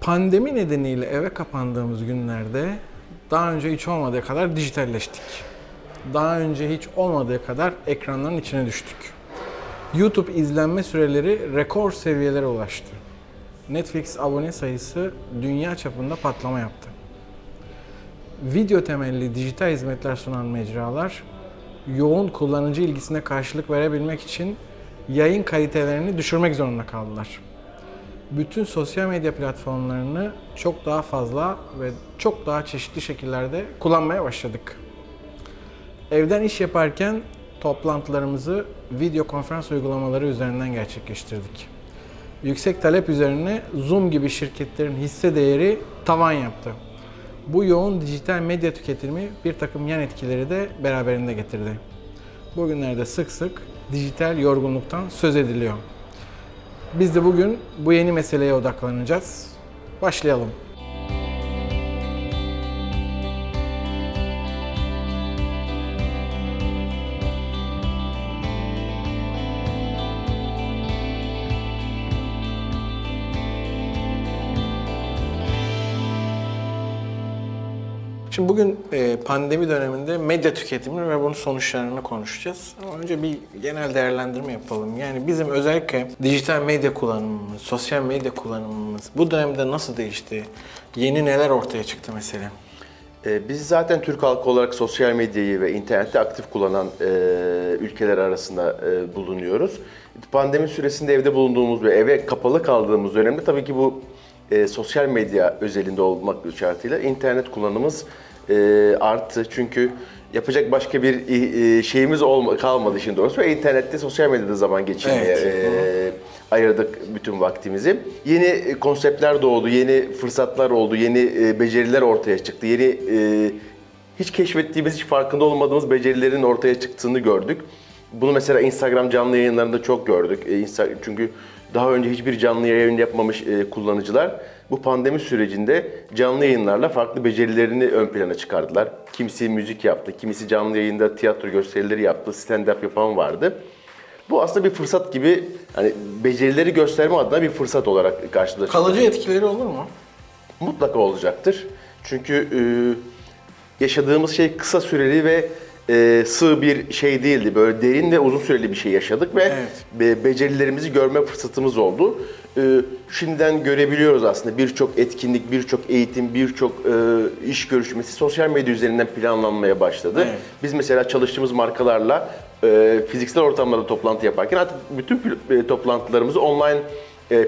Pandemi nedeniyle eve kapandığımız günlerde daha önce hiç olmadığı kadar dijitalleştik. Daha önce hiç olmadığı kadar ekranların içine düştük. YouTube izlenme süreleri rekor seviyelere ulaştı. Netflix abone sayısı dünya çapında patlama yaptı. Video temelli dijital hizmetler sunan mecralar yoğun kullanıcı ilgisine karşılık verebilmek için yayın kalitelerini düşürmek zorunda kaldılar. Bütün sosyal medya platformlarını çok daha fazla ve çok daha çeşitli şekillerde kullanmaya başladık. Evden iş yaparken toplantılarımızı video konferans uygulamaları üzerinden gerçekleştirdik. Yüksek talep üzerine Zoom gibi şirketlerin hisse değeri tavan yaptı. Bu yoğun dijital medya tüketimi bir takım yan etkileri de beraberinde getirdi. Bugünlerde sık sık dijital yorgunluktan söz ediliyor. Biz de bugün bu yeni meseleye odaklanacağız. Başlayalım. Şimdi bugün e, pandemi döneminde medya tüketimi ve bunun sonuçlarını konuşacağız. Ama önce bir genel değerlendirme yapalım. Yani bizim özellikle dijital medya kullanımımız, sosyal medya kullanımımız bu dönemde nasıl değişti? Yeni neler ortaya çıktı mesela? Ee, Biz zaten Türk halkı olarak sosyal medyayı ve interneti aktif kullanan e, ülkeler arasında e, bulunuyoruz. Pandemi süresinde evde bulunduğumuz ve eve kapalı kaldığımız dönemde tabii ki bu e, sosyal medya özelinde olmak şartıyla internet kullanımımız e, arttı. Çünkü yapacak başka bir e, şeyimiz olma, kalmadı işin doğrusu ve internette sosyal medyada zaman geçirmeye Evet. e, ayırdık bütün vaktimizi. Yeni e, konseptler doğdu, yeni fırsatlar oldu, yeni e, beceriler ortaya çıktı. Yeni e, hiç keşfettiğimiz, hiç farkında olmadığımız becerilerin ortaya çıktığını gördük. Bunu mesela Instagram canlı yayınlarında çok gördük. E, Insta- çünkü daha önce hiçbir canlı yayın yapmamış e, kullanıcılar bu pandemi sürecinde canlı yayınlarla farklı becerilerini ön plana çıkardılar. Kimisi müzik yaptı, kimisi canlı yayında tiyatro gösterileri yaptı, stand-up yapan vardı. Bu aslında bir fırsat gibi hani becerileri gösterme adına bir fırsat olarak karşımıza çıktı. Kalıcı etkileri olur mu? Mutlaka olacaktır. Çünkü e, yaşadığımız şey kısa süreli ve e, sığ bir şey değildi. Böyle derin ve uzun süreli bir şey yaşadık ve Evet. be- becerilerimizi görme fırsatımız oldu. E, şimdiden görebiliyoruz aslında birçok etkinlik, birçok eğitim, birçok e, iş görüşmesi sosyal medya üzerinden planlanmaya başladı. Evet. Biz mesela çalıştığımız markalarla e, fiziksel ortamlarda toplantı yaparken artık bütün e, toplantılarımızı online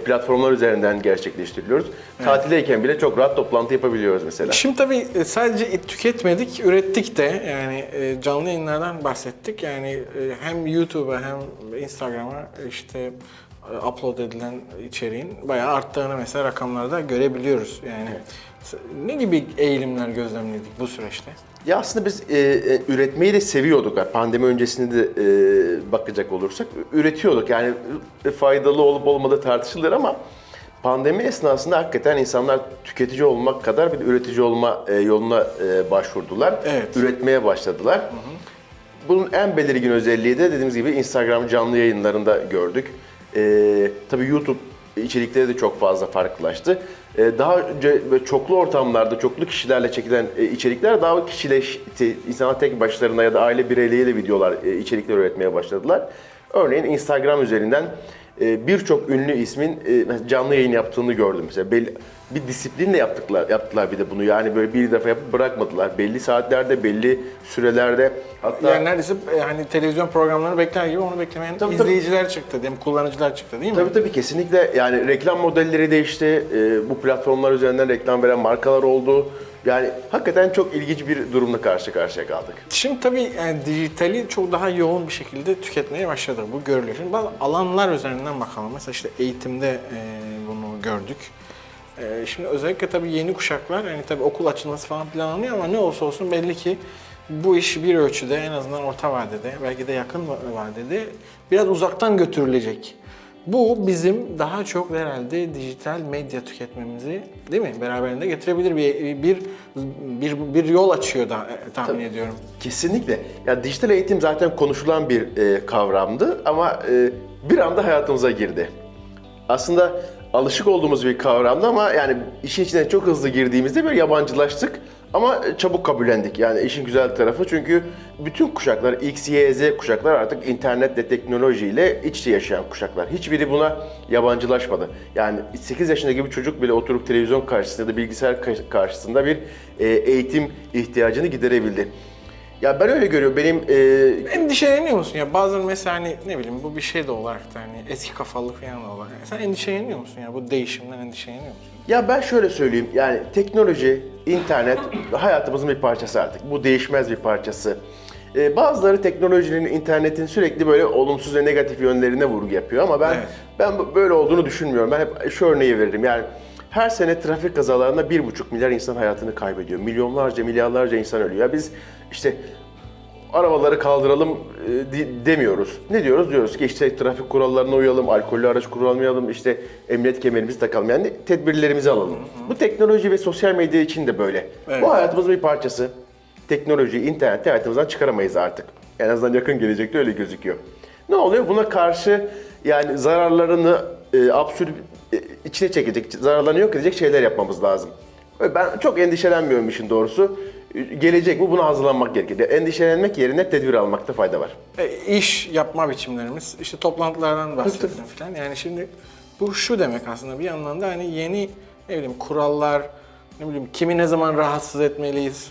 platformlar üzerinden gerçekleştiriyoruz. Tatildeyken bile çok rahat toplantı yapabiliyoruz mesela. Şimdi tabii e, sadece tüketmedik, ürettik de yani e, canlı yayınlardan bahsettik. Yani e, hem YouTube'a hem Instagram'a işte e, upload edilen içeriğin bayağı arttığını mesela rakamlarda görebiliyoruz. Yani s- ne gibi eğilimler gözlemledik bu süreçte? Ya aslında biz e, e, üretmeyi de seviyorduk. Yani pandemi öncesinde de e, bakacak olursak üretiyorduk. Yani e, faydalı olup olmadığı tartışılır ama pandemi esnasında hakikaten insanlar tüketici olmak kadar bir de üretici olma e, yoluna e, başvurdular. Evet. Üretmeye başladılar. Bunun en belirgin özelliği de dediğimiz gibi Instagram canlı yayınlarında gördük. Ee, tabii YouTube içerikleri de çok fazla farklılaştı. Ee, daha önce böyle çoklu ortamlarda, çoklu kişilerle çekilen e, içerikler daha kişileşti. İnsanlar tek başlarına ya da aile bireyleriyle videolar, e, içerikler üretmeye başladılar. Örneğin Instagram üzerinden e, birçok ünlü ismin e, canlı yayın yaptığını gördüm. Mesela belli, bir disiplinle yaptılar, yaptılar bir de bunu. Yani böyle bir defa yapıp bırakmadılar. Belli saatlerde, belli sürelerde. Hatta Yani neredeyse e, hani televizyon programlarını bekler gibi onu beklemeyen Tabii, tabii. izleyiciler çıktı, değil mi? kullanıcılar çıktı değil mi? Tabii tabii kesinlikle yani reklam modelleri değişti. Ee, bu platformlar üzerinden reklam veren markalar oldu. Yani hakikaten çok ilginç bir durumla karşı karşıya kaldık. Şimdi tabii yani dijitali çok daha yoğun bir şekilde tüketmeye başladık. Bu görülüyor. Şimdi bazı alanlar üzerinden bakalım. Mesela işte eğitimde e, bunu gördük. E, şimdi özellikle tabii yeni kuşaklar, yani tabii okul açılması falan planlanıyor ama ne olsa olsun belli ki bu iş bir ölçüde en azından orta vadede, belki de yakın va- vadede biraz uzaktan götürülecek. Bu bizim daha çok herhalde dijital medya tüketmemizi değil mi beraberinde getirebilir bir bir bir, bir yol açıyor da e, tahmin Tabii. ediyorum. Kesinlikle. Ya dijital eğitim zaten konuşulan bir e, kavramdı ama e, bir anda hayatımıza girdi. Aslında alışık olduğumuz bir kavramdı ama yani işin içine çok hızlı girdiğimizde bir yabancılaştık. Ama çabuk kabullendik yani işin güzel tarafı çünkü bütün kuşaklar X, Y, Z kuşaklar artık internetle, teknolojiyle iç yaşayan kuşaklar. Hiçbiri buna yabancılaşmadı. Yani 8 yaşındaki bir çocuk bile oturup televizyon karşısında ya da bilgisayar ka- karşısında bir e, eğitim ihtiyacını giderebildi. Ya ben öyle görüyorum. Benim e, Endişeleniyor musun ya? Bazen mesela hani ne bileyim bu bir şey de olarak da hani eski kafalılık falan da olarak. Sen endişeleniyor musun ya? Bu değişimden endişeleniyor musun? Ya ben şöyle söyleyeyim, yani teknoloji, internet hayatımızın bir parçası artık. Bu değişmez bir parçası. Ee, bazıları teknolojinin, internetin sürekli böyle olumsuz ve negatif yönlerine vurgu yapıyor ama ben Evet. ben bu- böyle olduğunu düşünmüyorum. Ben hep şu örneği veririm. Yani her sene trafik kazalarında bir buçuk milyar insan hayatını kaybediyor. Milyonlarca, milyarlarca insan ölüyor. Ya biz işte arabaları kaldıralım e, demiyoruz. Ne diyoruz? Diyoruz ki işte trafik kurallarına uyalım, alkollü araç kullanmayalım, işte emniyet kemerimizi takalım. Yani tedbirlerimizi alalım. Bu teknoloji ve sosyal medya için de böyle. Evet. Bu hayatımızın bir parçası. Teknoloji, interneti hayatımızdan çıkaramayız artık. En azından yakın gelecekte öyle gözüküyor. Ne oluyor? Buna karşı yani zararlarını e, absürt e, içine çekecek, zararlarını yok edecek şeyler yapmamız lazım. Ben çok endişelenmiyorum işin doğrusu. Gelecek mi buna hazırlanmak gerekir. Endişelenmek yerine tedbir almakta fayda var. E, iş yapma biçimlerimiz, işte toplantılardan bahsettim falan. Yani şimdi bu şu demek aslında bir yandan da hani yeni ne bileyim kurallar, ne bileyim kimi ne zaman rahatsız etmeliyiz,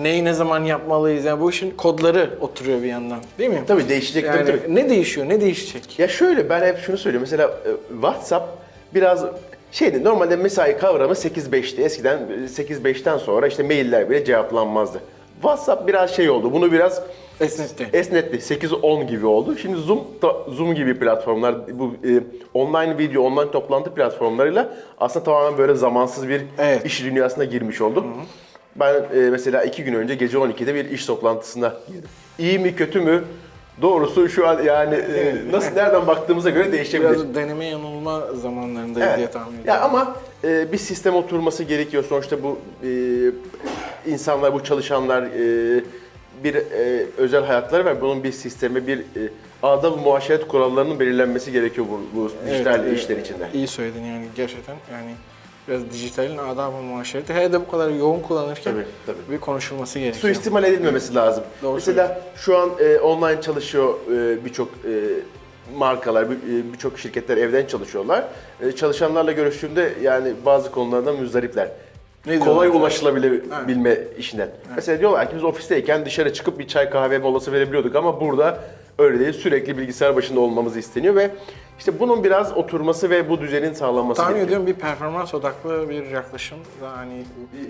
neyi ne zaman yapmalıyız. Yani bu işin kodları oturuyor bir yandan değil mi? Tabii değişecek Yani tabii, tabii. ne değişiyor, ne değişecek? Ya şöyle ben hep şunu söylüyorum. Mesela e, WhatsApp biraz şeydi normalde mesai kavramı 8-5'ti. Eskiden 8-5'ten sonra işte mailler bile cevaplanmazdı. WhatsApp biraz şey oldu. Bunu biraz Esnetti. esnetti. 8-10 gibi oldu. Şimdi Zoom da- Zoom gibi platformlar bu e, online video, online toplantı platformlarıyla aslında tamamen böyle zamansız bir Evet. iş dünyasına girmiş olduk. Ben e, mesela iki gün önce gece 12'de bir iş toplantısına girdim. İyi mi kötü mü? Doğrusu şu an yani e, nasıl nereden baktığımıza göre değişebilir. Biraz deneme yanılma zamanlarındayız Evet. diye tahmin ediyorum. Ya ama e, bir sistem oturması gerekiyor. Sonuçta bu e, insanlar, bu çalışanlar e, bir e, özel hayatları var. Bunun bir sistemi, bir e, adab-ı muaşeret kurallarının belirlenmesi gerekiyor bu, bu dijital Evet, işler içinde. İyi söyledin yani gerçekten yani biraz dijitalin adab-ı muaşereti hele de bu kadar yoğun kullanırken Tabii, tabii. bir konuşulması gerekiyor. Suistimal edilmemesi lazım. Doğru Mesela şu an e, online çalışıyor e, birçok e, markalar, bir- e, birçok şirketler evden çalışıyorlar. E, çalışanlarla görüştüğümde yani bazı konularda müzdaripler. Ne Kolay diyorlar? ulaşılabilme işinden. Mesela diyorlar ki biz ofisteyken dışarı çıkıp bir çay kahve molası verebiliyorduk ama burada öyle değil. Sürekli bilgisayar başında olmamız isteniyor ve işte bunun biraz oturması ve bu düzenin sağlanması Tahmin gerekiyor. ediyorum bir performans odaklı bir yaklaşım hani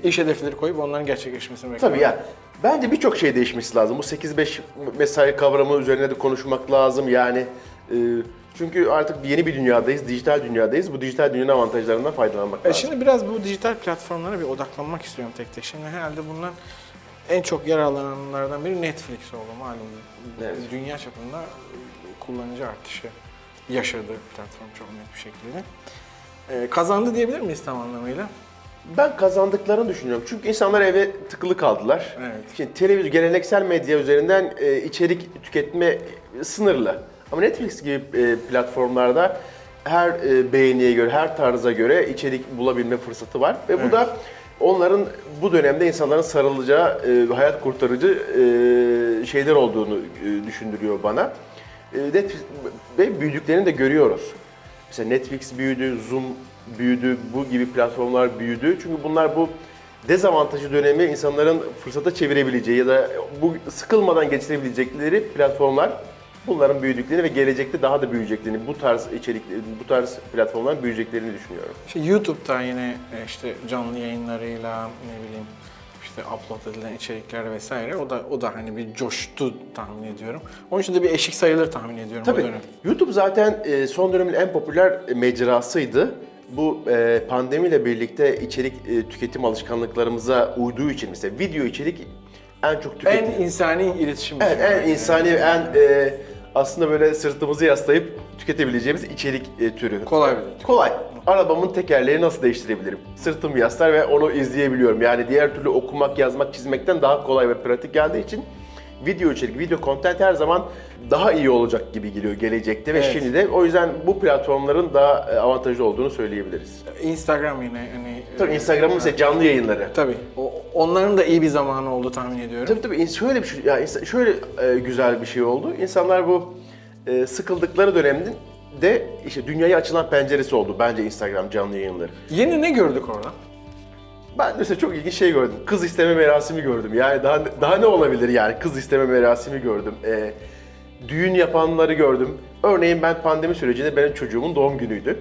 iş hedefleri koyup onların gerçekleşmesini bekliyorum. Tabii ya. Bence birçok şey değişmesi lazım. Bu 8-5 mesai kavramı üzerine de konuşmak lazım. Yani e, çünkü artık yeni bir dünyadayız, dijital dünyadayız. Bu dijital dünyanın avantajlarından faydalanmak E lazım. şimdi biraz bu dijital platformlara bir odaklanmak istiyorum tek tek. Şimdi herhalde bundan en çok yer alanlardan biri Netflix oldu malum. Evet. Dünya çapında kullanıcı artışı yaşadı platform çok net bir şekilde. E, kazandı diyebilir miyiz tam anlamıyla? Ben kazandıklarını düşünüyorum. Çünkü insanlar eve tıkılı kaldılar. Evet. Şimdi televizyon, geleneksel medya üzerinden e, içerik tüketme sınırlı. Ama Netflix gibi e, platformlarda her e, beğeniye göre, her tarza göre içerik bulabilme fırsatı var. Ve bu Evet. da onların bu dönemde insanların sarılacağı, e, hayat kurtarıcı e, şeyler olduğunu e, düşündürüyor bana. E, Netflix ve büyüdüklerini de görüyoruz. Mesela Netflix büyüdü, Zoom büyüdü, bu gibi platformlar büyüdü. Çünkü bunlar bu dezavantajlı dönemi insanların fırsata çevirebileceği ya da bu sıkılmadan geçirebilecekleri platformlar bunların büyüdüklerini ve gelecekte daha da büyüyeceklerini, bu tarz içerik, bu tarz platformların büyüyeceklerini düşünüyorum. İşte YouTube'da yine e, işte canlı yayınlarıyla ne bileyim işte upload edilen içerikler vesaire o da o da hani bir coştu tahmin ediyorum. Onun için de bir eşik sayılır tahmin ediyorum o Tabii. dönem. YouTube zaten e, son dönemin en popüler e, mecrasıydı. Bu e, pandemiyle birlikte içerik e, tüketim alışkanlıklarımıza uyduğu için mesela video içerik en çok tüketim. En insani iletişim. Evet, en insani, en e, aslında böyle sırtımızı yaslayıp tüketebileceğimiz içerik e, türü. Kolay bir Kolay. Arabamın tekerleğini nasıl değiştirebilirim? Sırtım yaslar ve onu izleyebiliyorum. Yani diğer türlü okumak, yazmak, çizmekten daha kolay ve pratik geldiği için video içerik, video content her zaman daha iyi olacak gibi geliyor gelecekte ve Evet. şimdi de o yüzden bu platformların daha e, avantajlı olduğunu söyleyebiliriz. Instagram yine hani Tabii Instagram'ın mesela canlı yayınları. tabii o, onların da iyi bir zamanı oldu tahmin ediyorum. Tabii tabii şöyle bir şey, ya insa- şöyle e, güzel bir şey oldu. İnsanlar bu e, sıkıldıkları dönemde de işte dünyaya açılan penceresi oldu bence Instagram canlı yayınları. Yeni ne gördük orada? Ben mesela çok ilginç şey gördüm. Kız isteme merasimi gördüm. Yani daha daha ne olabilir yani? Kız isteme merasimi gördüm. E, düğün yapanları gördüm. Örneğin ben pandemi sürecinde benim çocuğumun doğum günüydü.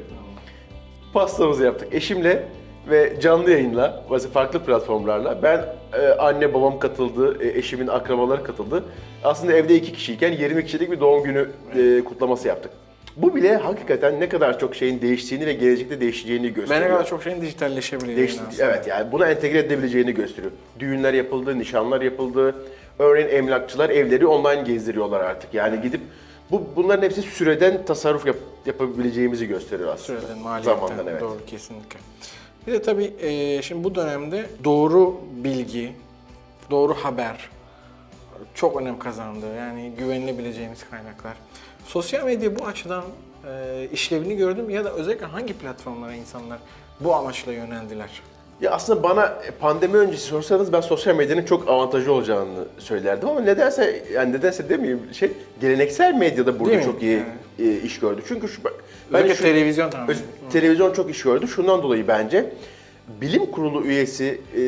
Pastamızı yaptık eşimle ve canlı yayınla, bazı farklı platformlarla. Ben, e, anne babam katıldı, e, eşimin akrabaları katıldı. Aslında evde iki kişiyken 20 kişilik bir doğum günü e, kutlaması yaptık. Bu bile hakikaten ne kadar çok şeyin değiştiğini ve gelecekte değişeceğini Ben gösteriyor. ne kadar çok şeyin dijitalleşebileceğini aslında. evet yani buna entegre edebileceğini gösteriyor. Düğünler yapıldı, nişanlar yapıldı. Örneğin emlakçılar evleri online gezdiriyorlar artık. Yani gidip bu bunların hepsi süreden tasarruf yap- yapabileceğimizi gösteriyor aslında. Süreden, maliyetten. Zamandan evet. Doğru, kesinlikle. Bir de tabii e, şimdi bu dönemde doğru bilgi, doğru haber çok önem kazandı. Yani güvenilebileceğimiz kaynaklar. Sosyal medya bu açıdan e, işlevini gördüm ya da özellikle hangi platformlara insanlar bu amaçla yöneldiler? Ya aslında bana pandemi öncesi sorsanız ben sosyal medyanın çok avantajlı olacağını söylerdim ama nedense yani nedense demeyeyim şey geleneksel medyada burada Değil mi? çok iyi e, iş gördü. Çünkü şu bence Özellikle şu- televizyon Öz- Televizyon çok iş gördü. Şundan dolayı bence bilim kurulu üyesi e,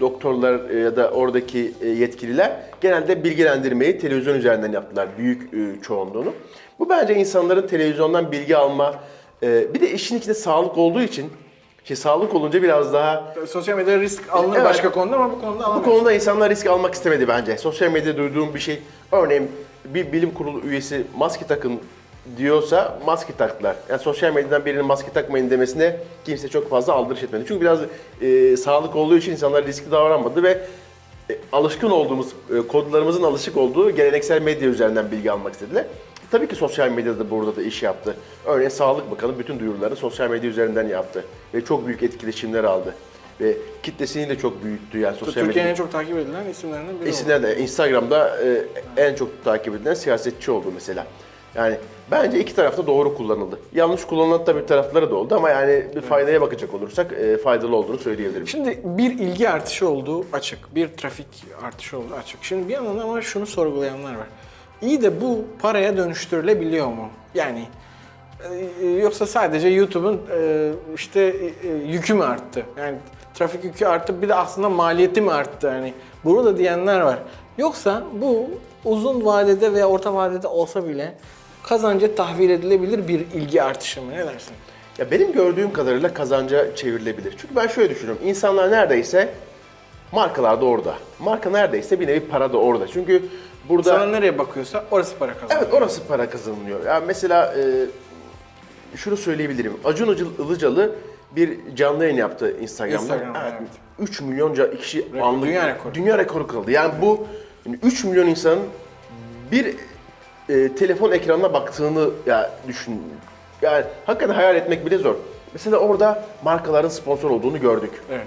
doktorlar e, ya da oradaki e, yetkililer genelde bilgilendirmeyi televizyon üzerinden yaptılar büyük e, çoğunluğunu. Bu bence insanların televizyondan bilgi alma e, bir de işin içinde sağlık olduğu için ki sağlık olunca biraz daha Sosyal medyada risk alınır Evet. başka konuda ama bu konuda bu alamıyorsun. konuda insanlar risk almak istemedi bence. Sosyal medyada duyduğum bir şey, örneğin bir bilim kurulu üyesi maske takın diyorsa maske taktılar. Yani sosyal medyadan birinin maske takmayın demesine kimse çok fazla aldırış etmedi. Çünkü biraz e, sağlık olduğu için insanlar riskli davranmadı ve e, alışkın olduğumuz, e, kodlarımızın alışık olduğu geleneksel medya üzerinden bilgi almak istediler. Tabii ki sosyal medyada burada da iş yaptı. Örneğin Sağlık Bakanı bütün duyurularını sosyal medya üzerinden yaptı. Ve çok büyük etkileşimler aldı. Ve kitlesini de çok büyüttü yani sosyal Türkiye'nin medya. en çok takip edilen isimlerinden biri. İsimler de Instagram'da e, en çok takip edilen siyasetçi oldu mesela. Yani bence iki tarafta doğru kullanıldı. Yanlış kullanılan tabii tarafları da oldu ama yani bir faydaya bakacak olursak e, faydalı olduğunu söyleyebilirim. Şimdi bir ilgi artışı olduğu açık, bir trafik artışı olduğu açık. Şimdi bir yandan ama şunu sorgulayanlar var. İyi de bu paraya dönüştürülebiliyor mu? Yani e, yoksa sadece YouTube'un e, işte e, yükü mü arttı? Yani trafik yükü arttı bir de aslında maliyeti mi arttı? Yani bunu da diyenler var. Yoksa bu uzun vadede veya orta vadede olsa bile kazanca tahvil edilebilir bir ilgi artışı mı? Ne dersin? Ya benim gördüğüm kadarıyla kazanca çevrilebilir. Çünkü ben şöyle düşünüyorum. İnsanlar neredeyse markalar da orada. Marka neredeyse bir nevi para da orada. Çünkü burada Sana nereye bakıyorsa orası para kazanıyor. Evet orası para kazanılıyor. Yani mesela e, şunu söyleyebilirim. Acun Ilıcalı- bir canlı yayın yaptı Instagram'da. Instagram'da, evet. evet. 3 milyonca kişi Rekor, anlık dünya rekoru. dünya rekoru kırıldı. Yani bu yani 3 milyon insanın bir e, telefon ekranına baktığını ya düşün. Yani hakikaten hayal etmek bile zor. Mesela orada markaların sponsor olduğunu gördük Evet.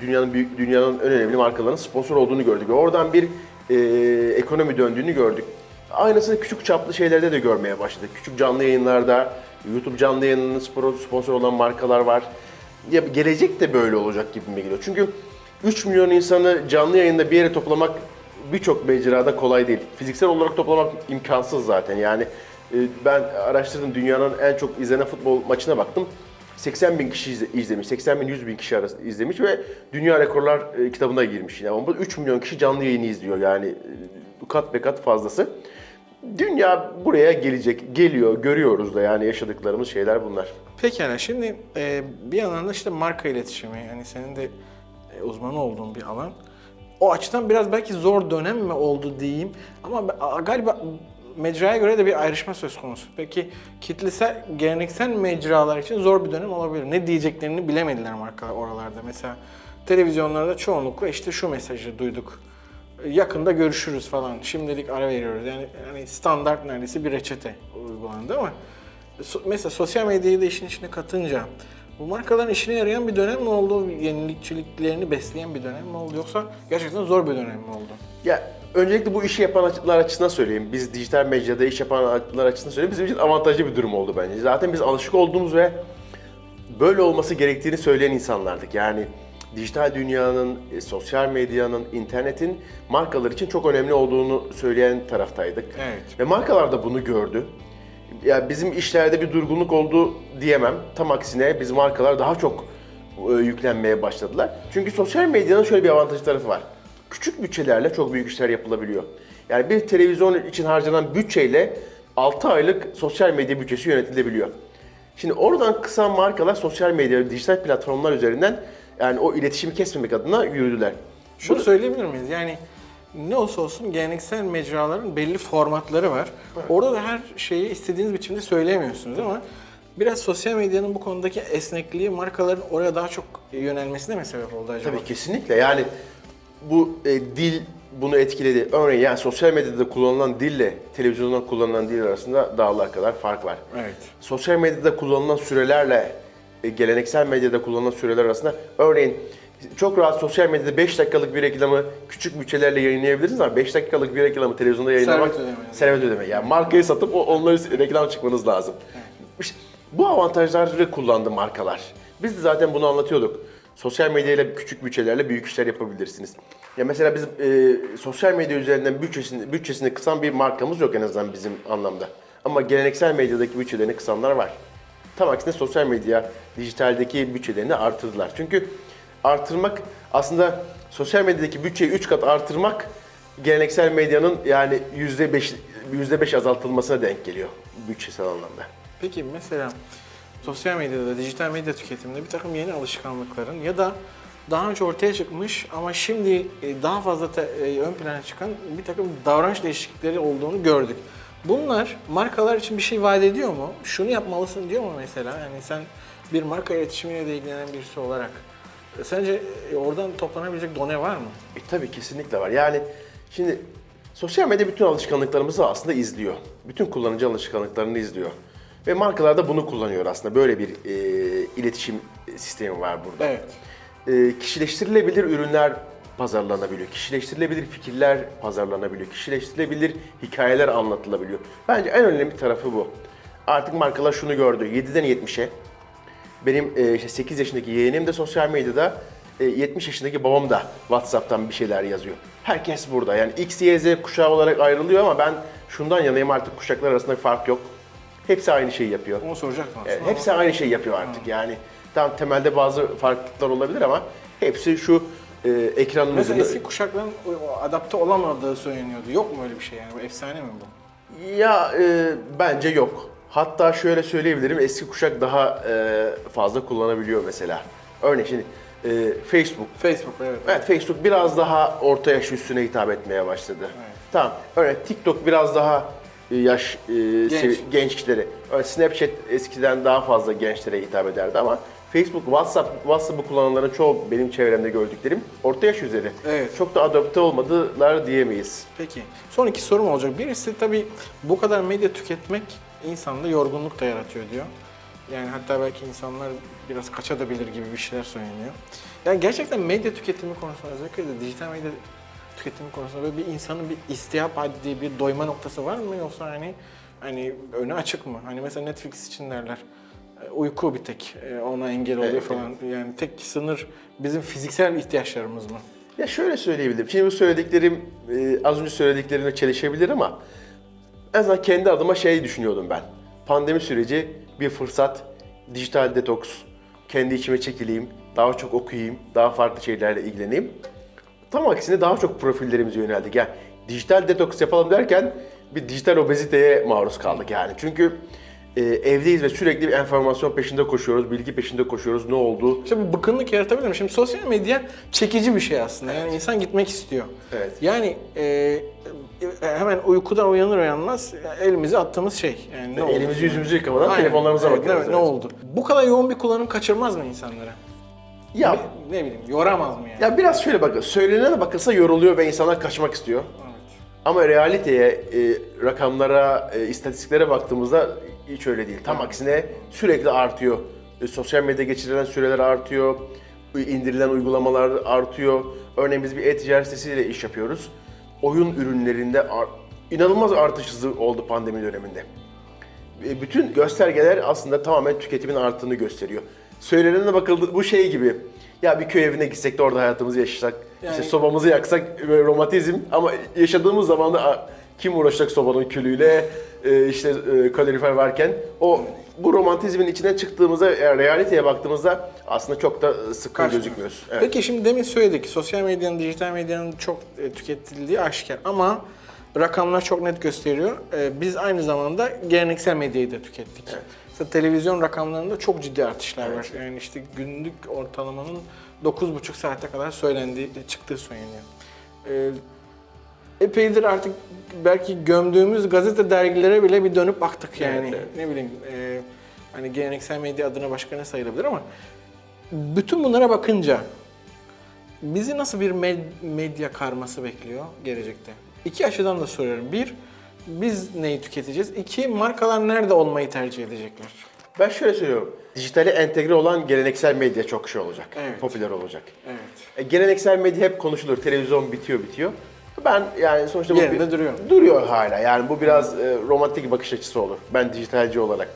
dünyanın büyük dünyanın en önemli markalarının sponsor olduğunu gördük. Oradan bir e, ekonomi döndüğünü gördük. Aynısını küçük çaplı şeylerde de görmeye başladık. Küçük canlı yayınlarda, YouTube canlı yayınının sponsor olan markalar var. Ya gelecek de böyle olacak gibime geliyor. Çünkü 3 milyon insanı canlı yayında bir yere toplamak birçok mecrada kolay değil. Fiziksel olarak toplamak imkansız zaten. Yani e, ben araştırdım dünyanın en çok izlenen futbol maçına baktım. 80 bin kişi izle- izlemiş, 80 bin 100 bin kişi arası izlemiş ve Dünya Rekorlar e, kitabına girmiş. Yani ama bu 3 milyon kişi canlı yayını izliyor yani e, kat be kat fazlası. Dünya buraya gelecek, geliyor, görüyoruz da yani yaşadıklarımız şeyler bunlar. Pekala şimdi e, bir yandan da işte marka iletişimi yani senin de uzmanı olduğun bir alan. O açıdan biraz belki zor dönem mi oldu diyeyim ama galiba mecraya göre de bir ayrışma söz konusu. Peki kitlesel, geleneksel mecralar için zor bir dönem olabilir. Ne diyeceklerini bilemediler markalar oralarda. Mesela televizyonlarda çoğunlukla işte şu mesajı duyduk. Yakında görüşürüz falan. Şimdilik ara veriyoruz. Yani, yani standart neredeyse bir reçete uygulandı ama mesela sosyal medyayı da işin içine katınca bu markaların işine yarayan bir dönem mi oldu? Yenilikçiliklerini besleyen bir dönem mi oldu? Yoksa gerçekten zor bir dönem mi oldu? Ya öncelikle bu işi yapanlar açısından söyleyeyim. Biz dijital medyada iş yapanlar açısından söyleyeyim. Bizim için avantajlı bir durum oldu bence. Zaten biz alışık olduğumuz ve böyle olması gerektiğini söyleyen insanlardık. Yani dijital dünyanın, e, sosyal medyanın, internetin markalar için çok önemli olduğunu söyleyen taraftaydık. Evet. Ve markalar da bunu gördü. Ya bizim işlerde bir durgunluk oldu diyemem. Tam aksine biz markalar daha çok e, yüklenmeye başladılar. Çünkü sosyal medyanın şöyle bir avantajı tarafı var. Küçük bütçelerle çok büyük işler yapılabiliyor. Yani bir televizyon için harcanan bütçeyle 6 aylık sosyal medya bütçesi yönetilebiliyor. Şimdi oradan kısa markalar sosyal medya, dijital platformlar üzerinden yani o iletişimi kesmemek adına yürüdüler. Şunu söyleyebilir miyiz? Yani ne olsa olsun geleneksel mecraların belli formatları var. Orada da her şeyi istediğiniz biçimde söyleyemiyorsunuz ama biraz sosyal medyanın bu konudaki esnekliği markaların oraya daha çok yönelmesine mi sebep oldu acaba? Tabii kesinlikle. Yani bu e, dil bunu etkiledi. Örneğin yani sosyal medyada kullanılan dille televizyonda kullanılan dil arasında dağlar kadar fark var. Evet. Sosyal medyada kullanılan sürelerle e, geleneksel medyada kullanılan süreler arasında örneğin çok rahat sosyal medyada 5 dakikalık bir reklamı küçük bütçelerle yayınlayabilirsiniz ama 5 dakikalık bir reklamı televizyonda yayınlamak Servet ödeme. servet ödeme. Yani markayı satıp o- onları reklam çıkmanız lazım. İşte bu avantajları kullandı markalar. Biz de zaten bunu anlatıyorduk. Sosyal medyayla küçük bütçelerle büyük işler yapabilirsiniz. Ya mesela biz e, sosyal medya üzerinden bütçesini, bütçesini kısan bir markamız yok en azından bizim anlamda. Ama geleneksel medyadaki bütçelerini kısanlar var. Tam aksine sosyal medya, dijitaldeki bütçelerini artırdılar. Çünkü artırmak aslında sosyal medyadaki bütçeyi 3 kat artırmak geleneksel medyanın yani %5 %5 azaltılmasına denk geliyor bütçesel anlamda. Peki mesela sosyal medyada, dijital medya tüketiminde bir takım yeni alışkanlıkların ya da daha önce ortaya çıkmış ama şimdi e, daha fazla e, ön plana çıkan bir takım davranış değişiklikleri olduğunu gördük. Bunlar markalar için bir şey vaat ediyor mu? Şunu yapmalısın diyor mu mesela? Yani sen bir marka iletişimiyle de ilgilenen birisi olarak sence e, oradan toplanabilecek done var mı? E, tabii kesinlikle var. Yani şimdi sosyal medya bütün alışkanlıklarımızı aslında izliyor. Bütün kullanıcı alışkanlıklarını izliyor. Ve markalar da bunu kullanıyor aslında. Böyle bir e, iletişim sistemi var burada. Evet. E, kişileştirilebilir ürünler pazarlanabiliyor. Kişileştirilebilir fikirler pazarlanabiliyor. Kişileştirilebilir hikayeler anlatılabiliyor. Bence en önemli tarafı bu. Artık markalar şunu gördü. 7'den 70'e benim e, işte 8 yaşındaki yeğenim de sosyal medyada, e, 70 yaşındaki babam da WhatsApp'tan bir şeyler yazıyor. Herkes burada. Yani X, Y, Z kuşağı olarak ayrılıyor ama ben şundan yanayım artık kuşaklar arasında fark yok. Hepsi aynı şeyi yapıyor. Onu soracaktım aslında. Evet, hepsi aynı şeyi yapıyor artık yani. Tam temelde bazı farklılıklar olabilir ama hepsi şu e, ekranın Mesela eski kuşakların adapte olamadığı söyleniyordu. Yok mu öyle bir şey yani? Bu efsane mi bu? Ya e, bence yok. Hatta şöyle söyleyebilirim, eski kuşak daha e, fazla kullanabiliyor mesela. Örneğin şimdi e, Facebook. Facebook evet. Evet Facebook biraz daha orta yaş üstüne hitap etmeye başladı. Tamam. Örneğin TikTok biraz daha e, yaş e, sevi- genç kişilere. Örneğin Snapchat eskiden daha fazla gençlere hitap ederdi ama Facebook, WhatsApp, WhatsApp'ı kullananların çoğu benim çevremde gördüklerim orta yaş üzeri. Evet. Çok da adapte olmadılar diyemeyiz. Peki. Son iki sorum olacak. Birisi tabii bu kadar medya tüketmek insanda yorgunluk da yaratıyor diyor. Yani hatta belki insanlar biraz kaçabilir gibi bir şeyler söyleniyor. Yani gerçekten medya tüketimi konusunda özellikle de dijital medya tüketimi konusunda böyle bir insanın bir istihap haddi, bir doyma noktası var mı yoksa hani hani önü açık mı? Hani mesela Netflix için derler. e, Uyku bir tek e, ona engel oluyor Evet, falan. Yani tek sınır bizim fiziksel ihtiyaçlarımız mı? Ya şöyle söyleyebilirim. Şimdi bu söylediklerim e, az önce söylediklerimle çelişebilir ama en azından kendi adıma şey düşünüyordum ben. Pandemi süreci bir fırsat, dijital detoks, kendi içime çekileyim, daha çok okuyayım, daha farklı şeylerle ilgileneyim. Tam aksine daha çok profillerimize yöneldik. Yani dijital detoks yapalım derken bir dijital obeziteye maruz kaldık yani. Çünkü e, evdeyiz ve sürekli bir enformasyon peşinde koşuyoruz, bilgi peşinde koşuyoruz. Ne oldu? İşte bu bıkkınlık yaratabilir mi? Şimdi sosyal medya çekici bir şey aslında. Yani insan gitmek istiyor. Evet. Yani e, e, hemen uykudan uyanır uyanmaz elimize attığımız şey. Yani ne oldu? Elimizi yüzümüzü yıkamadan Aynen. telefonlarımıza evet, bakıyoruz. Evet, ne oldu? Bu kadar yoğun bir kullanım kaçırmaz mı insanlara? Ya Ne, ne bileyim, yoramaz mı yani? Ya biraz şöyle bakın, söylenene bakılsa yoruluyor ve insanlar kaçmak istiyor. Evet. Ama realiteye, e, rakamlara, e, istatistiklere baktığımızda hiç öyle değil. Tam aksine sürekli artıyor. E, sosyal medyada geçirilen süreler artıyor, e, indirilen uygulamalar artıyor. Örneğin biz bir e-ticaret sitesiyle iş yapıyoruz. oyun ürünlerinde ar- inanılmaz artış hızı oldu pandemi döneminde. E, bütün göstergeler aslında tamamen tüketimin arttığını gösteriyor. Söylenene bakıldı bu şey gibi. Ya bir köy evine gitsek de orada hayatımızı yaşasak, işte Yani- sobamızı yaksak böyle ama yaşadığımız zaman da kim uğraşacak sobanın külüyle e, işte e, kalorifer varken o bu romantizmin içine çıktığımızda e, realiteye baktığımızda aslında çok da e, sıkı Karşımıyoruz. gözükmüyoruz. Evet. Peki şimdi demin söyledik sosyal medyanın, dijital medyanın çok e, tüketildiği aşikar ama rakamlar çok net gösteriyor. E, biz aynı zamanda geleneksel medyayı da tükettik. Mesela televizyon rakamlarında çok ciddi artışlar var. Yani işte günlük ortalamanın 9,5 saate kadar söylendiği, çıktığı söyleniyor. E, epeydir artık belki gömdüğümüz gazete dergilere bile bir dönüp baktık yani. Evet, evet. Ne bileyim e, hani geleneksel medya adına başka ne sayılabilir ama bütün bunlara bakınca bizi nasıl bir med- medya karması bekliyor gelecekte? İki açıdan da soruyorum. Bir, biz neyi tüketeceğiz? İki, markalar nerede olmayı tercih edecekler? Ben şöyle söylüyorum. Dijitale entegre olan geleneksel medya çok şey olacak. Evet. Popüler olacak. Evet. E, geleneksel medya hep konuşulur. Televizyon bitiyor bitiyor. Ben yani sonuçta bu Yerinde duruyor. Duruyor hala. Yani bu biraz e, romantik bir bakış açısı olur. Ben dijitalci olarak.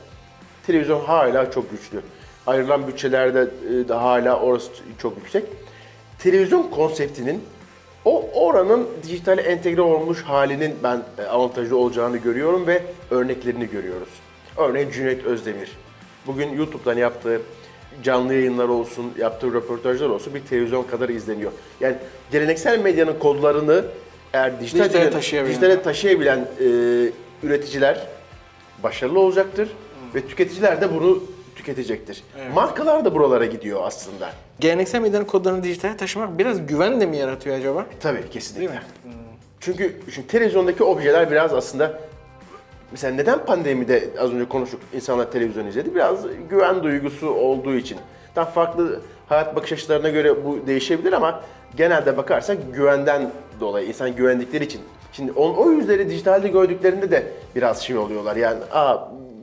Televizyon hala çok güçlü. Ayrılan bütçelerde e, de hala orası çok yüksek. Televizyon konseptinin o oranın dijitale entegre olmuş halinin ben e, avantajlı olacağını görüyorum ve örneklerini görüyoruz. Örneğin Cüneyt Özdemir. Bugün YouTube'dan yaptığı canlı yayınlar olsun, yaptığı röportajlar olsun bir televizyon kadar izleniyor. Yani geleneksel medyanın kodlarını eğer dijital Dijitale taşıyabilen. dijitale taşıyabilen e, üreticiler başarılı olacaktır ve tüketiciler de bunu tüketecektir. Markalar da buralara gidiyor aslında. Geleneksel medyanın kodlarını dijitale taşımak biraz güven de mi yaratıyor acaba? Tabii kesinlikle. Değil mi? Çünkü şimdi televizyondaki objeler biraz aslında mesela neden pandemide az önce konuştuk insanlar televizyon izledi? Biraz güven duygusu olduğu için. Tam farklı hayat bakış açılarına göre bu değişebilir ama genelde bakarsak güvenden dolayı insan güvendikleri için. Şimdi on, o yüzleri dijitalde gördüklerinde de biraz şey oluyorlar. Yani aa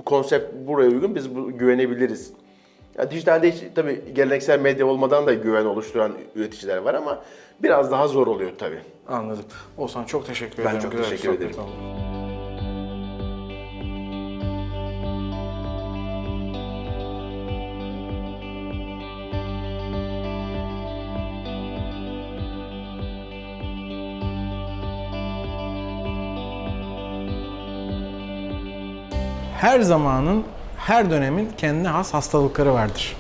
konsept buraya uygun biz bu, güvenebiliriz. Ya dijitalde hiç tabii geleneksel medya olmadan da güven oluşturan üreticiler var ama biraz daha zor oluyor tabii. Anladım. Oğuzhan çok teşekkür Ben ederim. çok Güzel bir teşekkür ederim. oldu. Her zamanın, her dönemin kendine has hastalıkları vardır.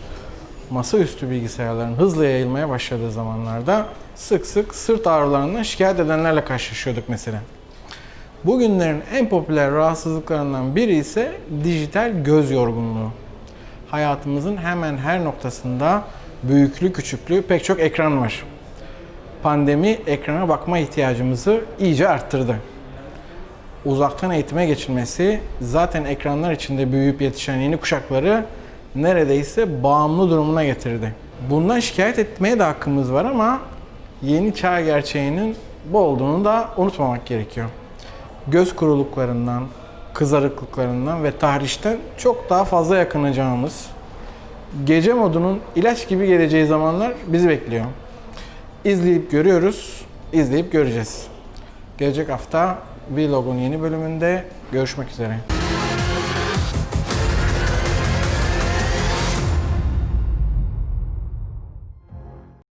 Masaüstü bilgisayarların hızla yayılmaya başladığı zamanlarda sık sık sırt ağrılarından şikayet edenlerle karşılaşıyorduk mesela. Bugünlerin en popüler rahatsızlıklarından biri ise dijital göz yorgunluğu. Hayatımızın hemen her noktasında büyüklü küçüklü pek çok ekran var. Pandemi ekrana bakma ihtiyacımızı iyice arttırdı uzaktan eğitime geçilmesi zaten ekranlar içinde büyüyüp yetişen yeni kuşakları neredeyse bağımlı durumuna getirdi. Bundan şikayet etmeye de hakkımız var ama yeni çağ gerçeğinin bu olduğunu da unutmamak gerekiyor. Göz kuruluklarından, kızarıklıklarından ve tahrişten çok daha fazla yakınacağımız, gece modunun ilaç gibi geleceği zamanlar bizi bekliyor. İzleyip görüyoruz, izleyip göreceğiz. Gelecek hafta Vlog'un yeni bölümünde görüşmek üzere.